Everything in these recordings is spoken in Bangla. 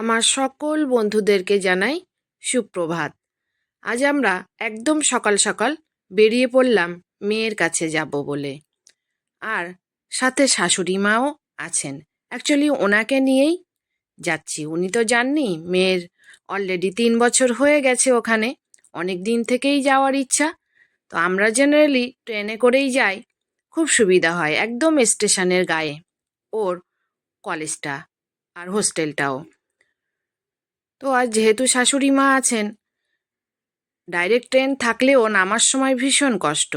আমার সকল বন্ধুদেরকে জানাই সুপ্রভাত। আজ আমরা একদম সকাল সকাল বেরিয়ে পড়লাম মেয়ের কাছে যাব বলে। আর সাথে শাশুড়ি মাও আছেন। অ্যাকচুয়ালি ওনাকে নিয়েই যাচ্ছি। উনি তো জাননি মেয়ের অলরেডি তিন বছর হয়ে গেছে ওখানে। অনেক দিন থেকেই যাওয়ার ইচ্ছা। তো আমরা জেনারেলি ট্রেনে করেই যাই। খুব সুবিধা হয়। একদম স্টেশনের গায়ে। ওর কলেজটা আর হোস্টেলটাও তো আজ যেহেতু শাশুড়ি মা আছেন ডাইরেক্ট ট্রেন থাকলেও নামার সময় ভীষণ কষ্ট।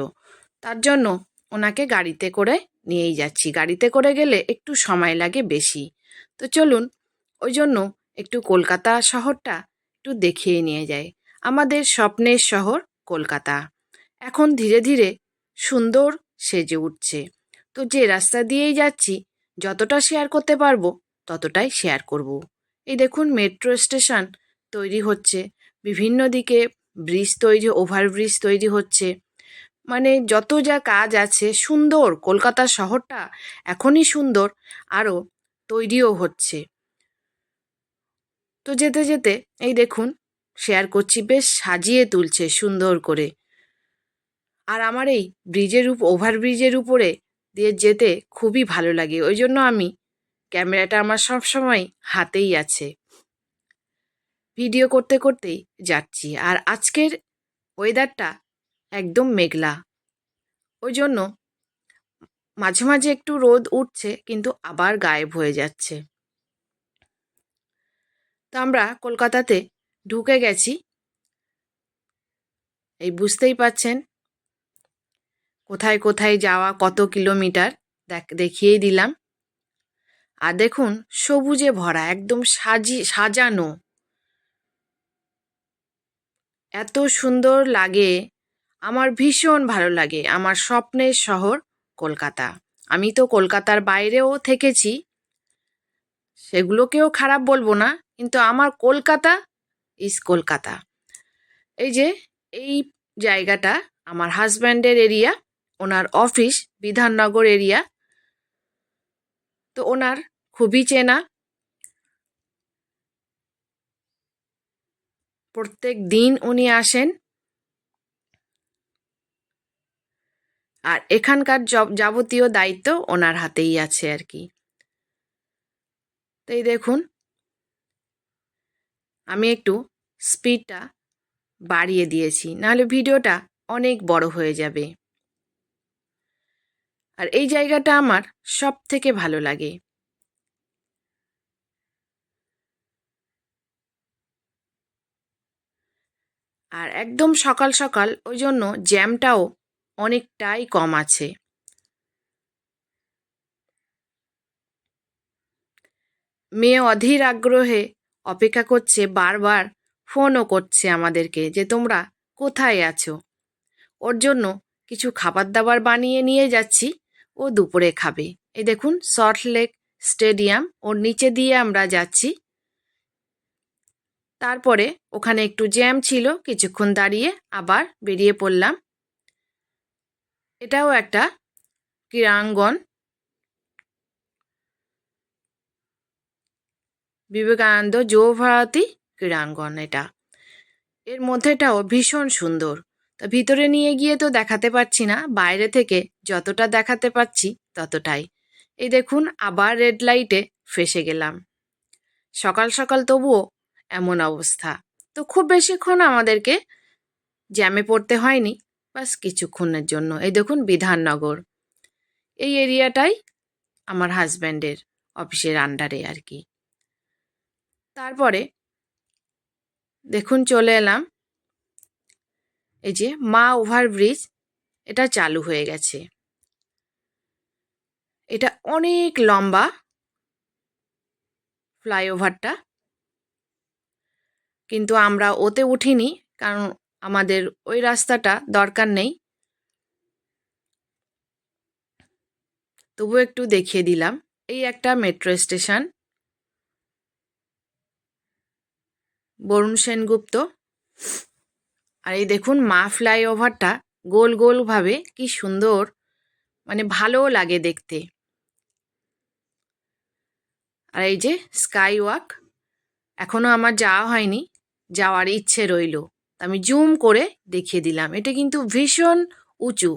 তার জন্য ওনাকে গাড়িতে করে নিয়েই যাচ্ছি। গাড়িতে করে গেলে একটু সময় লাগে বেশি। তো চলুন, ওই জন্য একটু কলকাতা শহরটা একটু দেখিয়ে নিয়ে যাই। আমাদের স্বপ্নের শহর কলকাতা। এখন ধীরে ধীরে সুন্দর সেজে উঠছে। তো যে রাস্তা দিয়েই যাচ্ছি, যতটা শেয়ার করতে পারব, ততটাই শেয়ার করব। এই দেখুন মেট্রো স্টেশন তৈরি হচ্ছে। বিভিন্ন দিকে ব্রিজ তৈরি ওভারব্রিজ তৈরি হচ্ছে। মানে যত যা কাজ আছে সুন্দর কলকাতা শহরটা এখনই সুন্দর আরও তৈরিও হচ্ছে। তো যেতে যেতে এই দেখুন শেয়ার করছি, বেশ সাজিয়ে তুলছে সুন্দর করে। আর আমার এই ব্রিজের উপ ওভারব্রিজের উপরে দিয়ে যেতে খুবই ভালো লাগে। ওই জন্য আমি ক্যামেরাটা আমার সবসময় হাতেই আছে। ভিডিও করতে করতেই যাচ্ছি। আর আজকের ওয়েদারটা একদম মেঘলা। ওই জন্য মাঝে মাঝে একটু রোদ উঠছে, কিন্তু আবার গায়েব হয়ে যাচ্ছে। তো আমরা কলকাতাতে ঢুকে গেছি। এই বুঝতেই পাচ্ছেন, কোথায় কোথায় যাওয়া, কত কিলোমিটার, দেখ, দেখিয়েই দিলাম। আর দেখুন, সবুজে ভরা, একদম সাজি, সাজানো। এত সুন্দর লাগে। আমার ভীষণ ভালো লাগে। আমার স্বপ্নের শহর কলকাতা। আমি তো কলকাতার বাইরেও থেকেছি। সেগুলোকেও খারাপ বলব না, কিন্তু আমার কলকাতা ইস কলকাতা। এই যে, এই জায়গাটা আমার হাজব্যান্ডের এরিয়া, ওনার অফিস, বিধাননগর এরিয়া। তো ওনার খুবই চেনা। প্রত্যেক দিন উনি আসেন। আর এখানকার যাবতীয় দায়িত্ব ওনার হাতেই আছে আর কি। তাই দেখুন। আমি একটু স্পিডটা বাড়িয়ে দিয়েছি, নাহলে ভিডিওটা অনেক বড় হয়ে যাবে। আর এই জায়গাটা আমার সব থেকে ভালো লাগে। আর একদম সকাল সকাল ওই জন্য জ্যামটাও অনেকটাই কম আছে। মেয়ে অধীর আগ্রহে অপেক্ষা করছে, বারবার ফোনও করছে আমাদেরকে যে তোমরা কোথায় আছো? ওর জন্য কিছু খাবার দাবার বানিয়ে নিয়ে যাচ্ছি, ও দুপুরে খাবে। এই দেখুন, সল্ট লেক স্টেডিয়াম, ওর নিচে দিয়ে আমরা যাচ্ছি। তারপরে ওখানে একটু জ্যাম ছিল, কিছুক্ষণ দাঁড়িয়ে আবার বেরিয়ে পড়লাম। এটাও একটা ক্রীড়াঙ্গন। বিবেকানন্দ যুবভারতী ক্রীড়াঙ্গন এটা। এর মধ্যেটাও ভীষণ সুন্দর। তা ভিতরে নিয়ে গিয়ে তো দেখাতে পারছি না, বাইরে থেকে যতটা দেখাতে পাচ্ছি ততটাই। এই দেখুন, আবার রেড লাইটে ফেসে গেলাম। সকাল সকাল তবুও এমন অবস্থা। তো খুব বেশিক্ষণ আমাদেরকে জ্যামে পড়তে হয়নি, বাস কিছুক্ষণের জন্য। এই দেখুন বিধাননগর। এই এরিয়াটাই আমার হাজব্যান্ডের অফিসের আন্ডারে আর কি। তারপরে দেখুন চলে এলাম। এই যে মা ওভারব্রিজ এটা চালু হয়ে গেছে। এটা অনেক লম্বা ফ্লাইওভারটা। কিন্তু আমরা ওতে উঠিনি, কারণ আমাদের ওই রাস্তাটা দরকার নেই। তবু একটু দেখিয়ে দিলাম, এই একটা মেট্রো স্টেশন। বরুণ সেনগুপ্ত। আর এই দেখুন, মা ফ্লাইওভারটা গোল গোলভাবে কি সুন্দর মানে ভালোও লাগে দেখতে। আর এই যে স্কাই ওয়াক এখনও আমার যাওয়া হয়নি। যাওয়ার ইচ্ছে রইল। আমি জুম করে দেখিয়ে দিলাম। এটা কিন্তু ভীষণ উঁচু।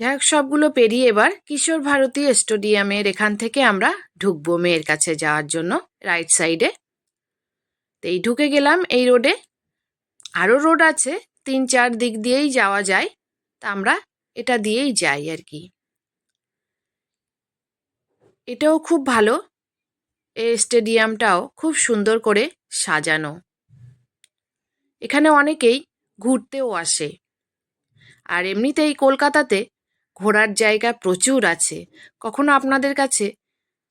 যাই হোক, সবগুলো পেরিয়ে এবার কিশোর ভারতী স্টেডিয়ামের এখান থেকে আমরা ঢুকবো মেয়ের কাছে যাওয়ার জন্য রাইট সাইডে তো এই ঢুকে গেলাম এই রোডে আরও রোড আছে, তিন চার দিক দিয়েই যাওয়া যায়। তা আমরা এটা দিয়েই যাই আর কি। এটাও খুব ভালো। এই স্টেডিয়ামটাও খুব সুন্দর করে সাজানো। এখানে অনেকেই ঘুরতেও আসে। আর এমনিতেই কলকাতাতে ঘোরার জায়গা প্রচুর আছে। কখনো আপনাদের কাছে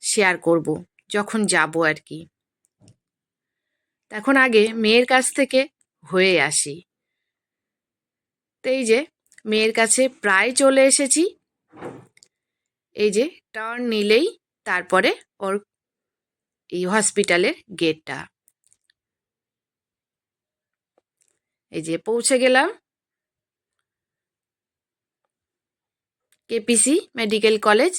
শেয়ার করব, যখন যাব আর কি। এখন আগে মেয়ের কাছ থেকে হয়ে আসি। তো এই যে, মেয়ের কাছে প্রায় চলে এসেছি। এই যে টার্ন নিলেই তারপরে ওর এই হসপিটালের গেটটা এই যে পৌঁছে গেলাম। কেপিসি মেডিকেল কলেজ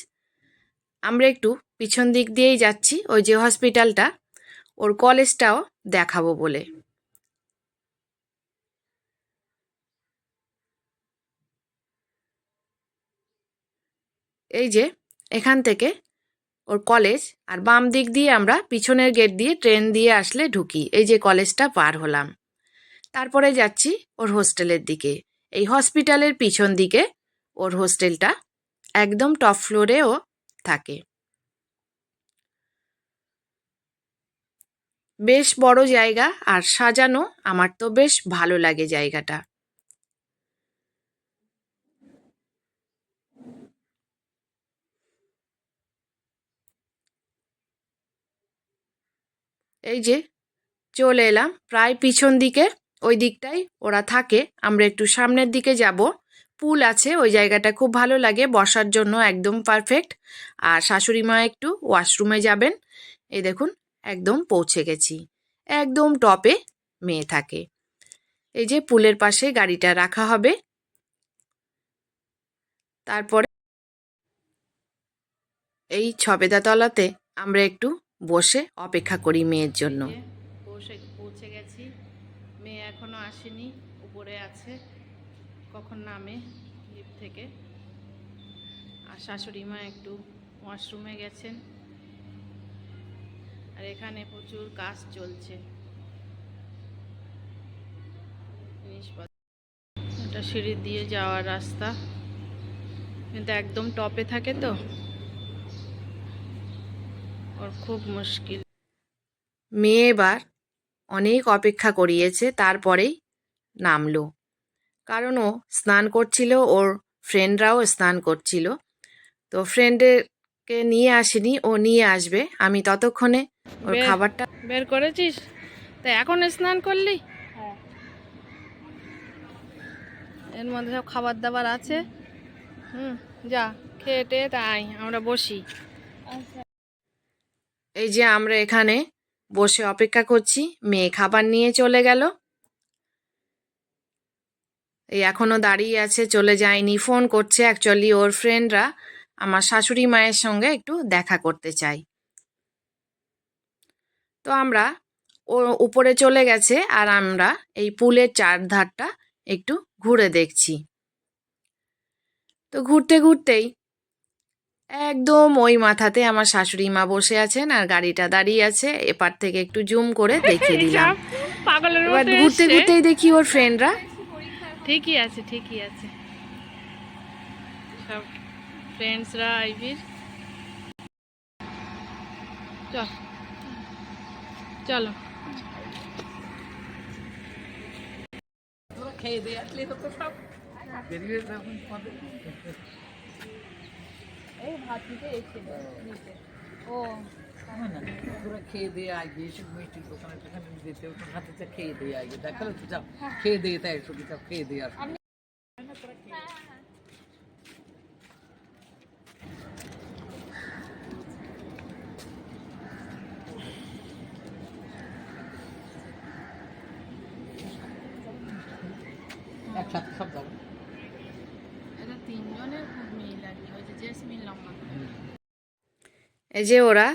আমরা একটু পিছন দিক দিয়েই যাচ্ছি, ওই যে হসপিটালটা ওর কলেজটাও দেখাবো বলে। এই যে এখান থেকে ওর কলেজ আর বাম দিক দিয়ে আমরা পিছনের গেট দিয়ে ট্রেন দিয়ে আসলে ঢুকি। এই যে কলেজটা পার হলাম। তারপরে যাচ্ছি ওর হোস্টেলের দিকে। এই হসপিটালের পিছন দিকে ওর হোস্টেলটা একদম টপ ফ্লোরেও থাকে। বেশ বড় জায়গা আর সাজানো আমার তো বেশ ভালো লাগে জায়গাটা। এই যে চলে এলাম প্রায় পিছন দিকে ওই দিকটাই ওরা থাকে। আমরা একটু সামনের দিকে যাব। পুল আছে, ওই জায়গাটা খুব ভালো লাগে, বসার জন্য একদম পারফেক্ট আর শাশুড়ি মা একটু ওয়াশরুমে যাবেন। এই দেখুন, একদম পৌঁছে গেছি। একদম টপে মেয়ে থাকে। এই যে পুলের পাশে গাড়িটা রাখা হবে। তারপরে এই ছবেদাতলাতে আমরা একটু বসে অপেক্ষা করি মেয়ের জন্য পৌঁছে পৌঁছে গেছি মেয়ে এখনও আসেনি, উপরে আছে, কখন নামে লিফট থেকে। আর শাশুড়ি মা একটু ওয়াশরুমে গেছেন। আর এখানে প্রচুর কাজ চলছে। এটা সিঁড়ি দিয়ে যাওয়ার রাস্তা। কিন্তু একদম টপে থাকে তো। ওর খুব মুশকিল। মেয়ে এবার অনেক অপেক্ষা করিয়েছে তারপরেই নামলো। কারণ ও স্নান করছিল ওর ফ্রেন্ডরাও স্নান করছিল। তো ফ্রেন্ডেরকে নিয়ে আসেনি ও নিয়ে আসবে। আমি ততক্ষণে ওর খাবারটা বের করেছিস? তা এখন স্নান করলি? এর মধ্যে সব খাবার দাবার আছে। হুম যা খেয়ে টেয়ে তাই আমরা বসি। এই যে আমরা এখানে বসে অপেক্ষা করছি, মেয়ে খাবার নিয়ে চলে গেল। এই এখনও দাঁড়িয়ে আছে, চলে যায়নি। ফোন করছে অ্যাকচুয়ালি ওর ফ্রেন্ডরা আমার শাশুড়ি মায়ের সঙ্গে একটু দেখা করতে চাই। তো আমরা ও উপরে চলে গেছে আর আমরা এই পুলের চারধারটা একটু ঘুরে দেখছি। তো ঘুরতে ঘুরতেই একদম ওই মাথাতে আমার শাশুড়ি মা বসে আছেন আর গাড়িটা দাঁড়িয়ে আছে এপার থেকে একটু জুম করে দেখিয়ে দিলাম। এবার ঘুরতে ঘুরতেই দেখি ওর ফ্রেন্ডরা ঠিকই আছে ঠিকই আছে। সব ফ্রেন্ডসরা আইবির চল। চলো। তোরা খেয়ে দিয়ে আইবি এসব মিষ্টির দোকানে টোকানে যেতে ওখানে হাতে চা খেয়ে দিয়ে আইবি দেখাল তো যাও খেয়ে দিয়ে তাই এসব সব খেয়ে দিয়ে আসো একসাথে সব যাব এটা তিনজনের খুব মিল আর কি ওই যে জেসমিন লম্বা এই যে ওরা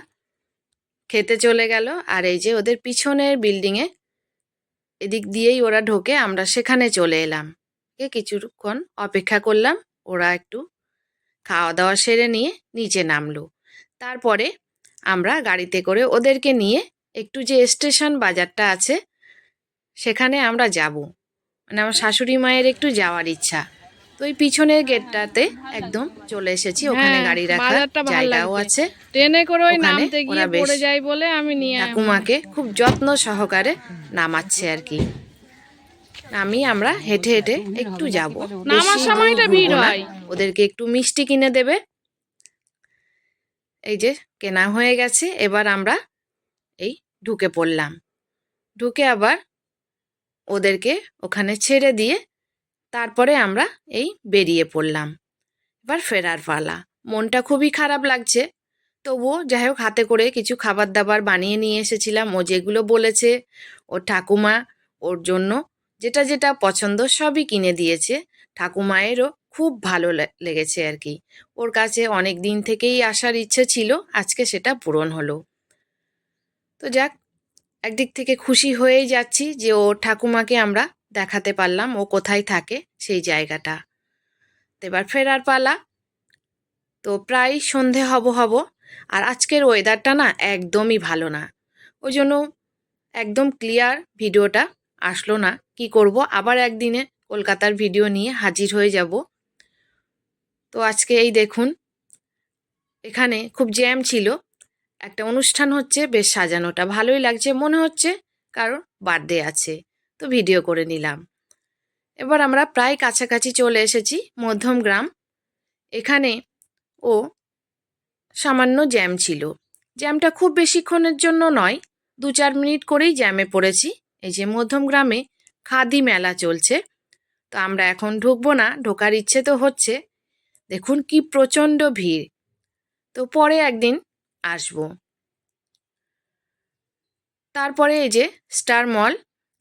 খেতে চলে গেল, আর এই যে ওদের পিছনের বিল্ডিংয়ে এদিক দিয়েই ওরা ঢোকে, আমরা সেখানে চলে এলাম। কিছুক্ষণ অপেক্ষা করলাম, ওরা একটু খাওয়া দাওয়া সেরে নিয়ে নিচে নামলো। তারপরে আমরা গাড়িতে করে ওদেরকে নিয়ে একটু যে স্টেশন বাজারটা আছে, সেখানে আমরা যাব। মানে আমার শাশুড়ি মায়ের একটু যাওয়ার ইচ্ছা। তো ওই পিছনের গেটটাতে একদম চলে এসেছি ওখানে হ্যাঁ, গাড়ি রাখার জায়গাও আছে। ট্রেনে করে ওই নামতে গিয়ে পড়ে যাই বলে আমি নিয়ে ঠাকুমাকে খুব যত্ন সহকারে নামাচ্ছে আর কি। আমি আমরা হেঁটে হেঁটে একটু যাব। নামার সময়টা ভিড় হয়। ওদেরকে একটু মিষ্টি কিনে দেবে। এই যে কেনা হয়ে গেছে এবার আমরা এই ঢুকে পড়লাম। ঢুকে আবার ওদেরকে ওখানে ছেড়ে দিয়ে তারপরে আমরা এই বেরিয়ে পড়লাম। এবার ফেরার পালা। মনটা খুবই খারাপ লাগছে। তবুও যাই হোক, হাতে করে কিছু খাবার দাবার বানিয়ে নিয়ে এসেছিলাম। ও যেগুলো বলেছে, ওর ঠাকুমা ওর জন্য যেটা যেটা পছন্দ সবই কিনে দিয়েছে। ঠাকুমায়েরও খুব ভালো লেগেছে আর কি। ওর কাছে অনেক দিন থেকেই আসার ইচ্ছে ছিল, আজকে সেটা পূরণ হলো। তো যাক, একদিক থেকে খুশি হয়েই যাচ্ছি যে ও ঠাকুমাকে আমরা দেখাতে পারলাম ও কোথায় থাকে সেই জায়গাটা। এবার ফেরার পালা। তো প্রায় সন্ধে হব হব, আর আজকের ওয়েদারটা না একদমই ভালো না। ওই জন্য একদম ক্লিয়ার ভিডিওটা আসলো না। কি করব? আবার একদিনে কলকাতার ভিডিও নিয়ে হাজির হয়ে যাব। তো আজকে এই দেখুন, এখানে খুব জ্যাম ছিল। একটা অনুষ্ঠান হচ্ছে, বেশ সাজানোটা ভালোই লাগছে। মনে হচ্ছে কারোর বার্থডে আছে। তো ভিডিও করে নিলাম। এবার আমরা প্রায় কাছাকাছি চলে এসেছি মধ্যম গ্রাম। এখানে ও সামান্য জ্যাম ছিল। জ্যামটা খুব বেশিক্ষণের জন্য নয়, দু চার মিনিট করেই জ্যামে পড়েছি। এই যে মধ্যম গ্রামে খাদি মেলা চলছে, তো আমরা এখন ঢুকবো না, ঢোকার ইচ্ছে তো হচ্ছে। দেখুন কি প্রচণ্ড ভিড়। তো পরে একদিন আসব। তারপরে এই যে স্টার মল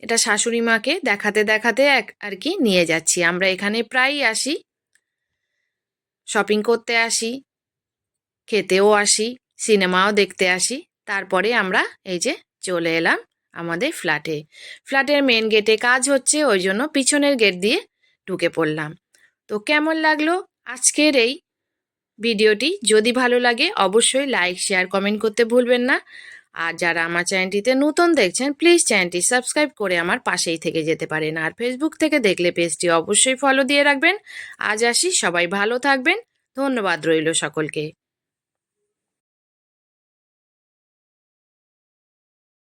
এটা শাশুড়ি মাকে দেখাতে দেখাতে এক আর কি নিয়ে যাচ্ছি। আমরা এখানে প্রায়ই আসি। শপিং করতে আসি, খেতেও আসি সিনেমাও দেখতে আসি। তারপরে আমরা এই যে চলে এলাম আমাদের ফ্ল্যাটে ফ্ল্যাটের মেন গেটে কাজ হচ্ছে, ওই জন্য পিছনের গেট দিয়ে ঢুকে পড়লাম। তো কেমন লাগল আজকের এই ভিডিওটি যদি ভালো লাগে অবশ্যই লাইক শেয়ার কমেন্ট করতে ভুলবেন না। আর যারা আমার চ্যানেলটিতে নতুন দেখছেন প্লিজ চ্যানেলটি সাবস্ক্রাইব করে আমার পাশেই থেকে যেতে পারেন। আর ফেসবুক থেকে দেখলে পেজটি অবশ্যই ফলো দিয়ে রাখবেন। আজ আসি, সবাই ভালো থাকবেন। ধন্যবাদ রইল সকলকে।